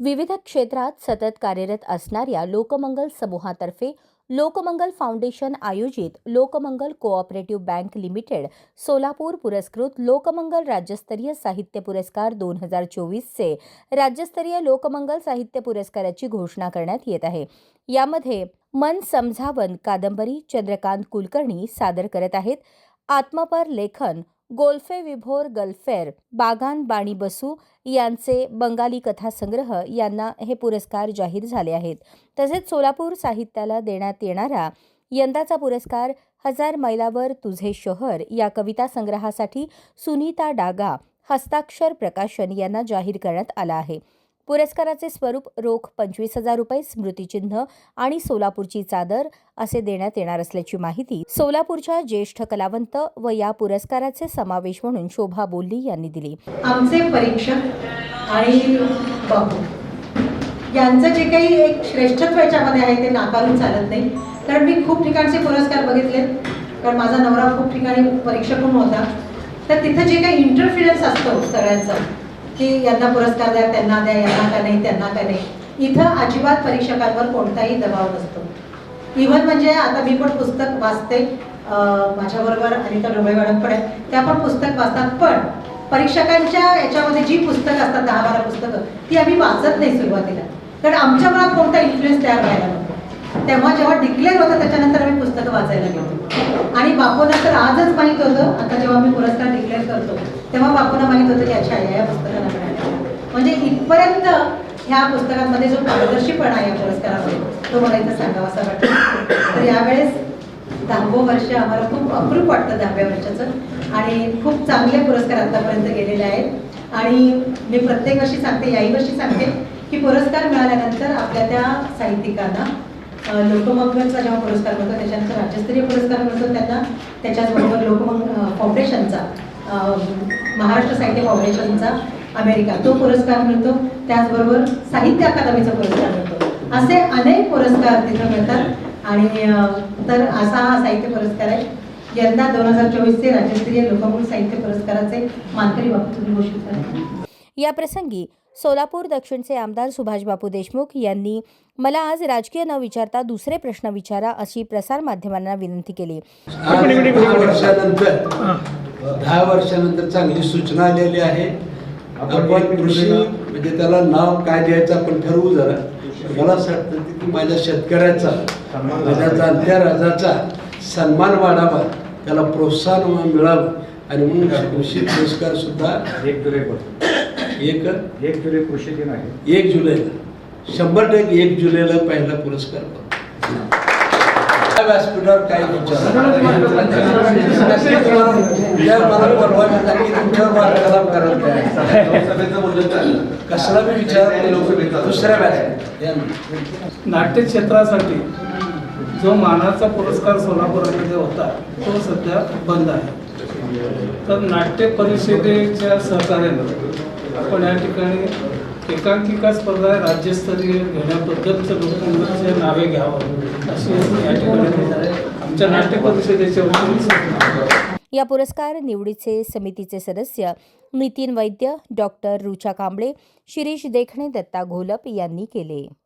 विविध क्षेत्रात सतत कार्यरत असणाऱ्या लोकमंगल समूहातर्फे लोकमंगल फाउंडेशन आयोजित Lokmangal cooperative bank limited Solapur पुरस्कृत लोकमंगल राज्यस्तरीय साहित्य पुरस्कार दोन हजार चोवीसचे राज्यस्तरीय लोकमंगल साहित्य पुरस्काराची घोषणा करण्यात येत आहे. यामध्ये मन समझावन कादंबरी चंद्रकांत कुलकर्णी सादर करत आहेत. आत्मपर लेखन गोल्फे विभोर गल्फेर बागान बाणी बसू यांचे बंगाली कथासंग्रह यांना हे पुरस्कार जाहीर झाले आहेत. तसेच सोलापूर साहित्याला देण्यात येणारा यंदाचा पुरस्कार हजार मैलावर तुझे शहर या कविता संग्रहासाठी सुनीता डागा हस्ताक्षर प्रकाशन यांना जाहीर करण्यात आला आहे. पुरस्काराचे स्वरूप रोख पंचवीस हजार रुपये स्मृतिचिन्ह आणि सोलापूरची चादर असे देण्यात येणार असल्याची माहिती सोलापूरच्या ज्येष्ठ कलावंत व या पुरस्काराचे समावेश म्हणून शोभा बोल्ली यांनी दिली. आमचे परीक्षक आणि यांचं जे काही एक श्रेष्ठत्व याच्यामध्ये आहे ते नाकारून चालत नाही. कारण मी खूप ठिकाणचे पुरस्कार बघितले. कारण माझा नवरा खूप ठिकाणी परीक्षक पण होता. तर तिथं जे काही इंटरफिरन्स असतो सगळ्यांचं की यांना पुरस्कार द्या त्यांना द्या यांना का नाही त्यांना का नाही. इथं अजिबात परीक्षकांवर कोणताही दबाव नसतो. इव्हन म्हणजे आता मी पण पुस्तक वाचते माझ्याबरोबर अनिता डोबळे मॅडम पण आहेत त्या पण पुस्तक वाचतात. पण परीक्षकांच्या याच्यामध्ये जी पुस्तकं असतात दहा बारा पुस्तकं ती आम्ही वाचत नाही सुरुवातीला. कारण आमच्या मनात कोणता इन्फ्लुएन्स तयार व्हायला नको. तेव्हा जेव्हा डिक्लेअर होतं त्याच्यानंतर आम्ही पुस्तकं वाचायला गेलो. आणि बापूंना तर आजच माहीत होतं आता जेव्हा मी पुरस्कार डिक्लेअर करतो तेव्हा बापूंना माहीत होतं की अच्छा या या पुस्तकाला मिळाल्या म्हणजे इथपर्यंत ह्या पुस्तकांमध्ये जो पारदर्शीपणा आहे या पुरस्कारामध्ये तो मला इथं सांगावासा वाटतो. तर यावेळेस दहावं वर्ष आम्हाला खूप अप्रूप वाटतं दहाव्या वर्षाचं. आणि खूप चांगले पुरस्कार आतापर्यंत गेलेले आहेत. आणि मी प्रत्येक वर्षी सांगते याही वर्षी सांगते की पुरस्कार मिळाल्यानंतर आपल्या त्या साहित्यिकांना अ, लोकमंगलचा जेव्हा पुरस्कार मिळतो त्याच्यानंतर राज्यस्तरीय पुरस्कार मिळतो त्यांना. त्याच्याचबरोबर लोकमंग फाउंडेशनचा महाराष्ट्र साहित्य फाउंडेशनचा अमेरिका तो पुरस्कार मिळतो. त्याचबरोबर साहित्य अकादमीचा पुरस्कार मिळतो. असे अनेक पुरस्कार तिथं मिळतात. आणि तर असा हा साहित्य पुरस्कार आहे. यंदा दोन हजार चोवीसचे राज्यस्तरीय लोकमूळ साहित्य पुरस्काराचे मानकरी बाबू घोषित करतात या प्रसंगी सोलापूर दक्षिणचे आमदार सुभाष बापू देशमुख यांनी मला आज राजकीय न विचारता दुसरे प्रश्न विचारा अशी प्रसारमाध्यमांना विनंती केली. वर्षानंतर दहा वर्षानंतर चांगली सूचना आलेली आहे. आपण कृषी म्हणजे त्याला नाव काय द्यायचं आपण ठरवू जरा. मला असं वाटतं की माझ्या शेतकऱ्याचा माझ्या जाणत्या राजाचा सन्मान वाढावा. त्याला प्रोत्साहन मिळावं. आणि म्हणून कृषी पुरस्कार सुद्धा एक एक जुलै कृषी दिन आहे. एक जुलैला शंभर टक्के एक जुलैला पहिला पुरस्कार व्यासपीठावर काही विचार? मला बोलवा म्हणला की तुमच्यावर वार्तालाप करत नाही कसला बी विचार दुसऱ्या व्यासपीठात या. नाट्य क्षेत्रासाठी जो मानाचा पुरस्कार सोलापुरामध्ये होता तो सध्या बंद आहे. तर नाट्य परिषदेच्या सहकार्यानं आपण या ठिकाणी एकांकिका स्पर्धा राज्यस्तरीय घेण्याबद्दलचं लोकांच्या नावे घ्यावं अशी या ठिकाणी आमच्या नाट्य परिषदेच्या वतीने या पुरस्कार निवडीचे समितीचे सदस्य नितीन वैद्य डॉक्टर रुचा कांबळे शिरीष देखणे दत्ता घोलप यांनी केले.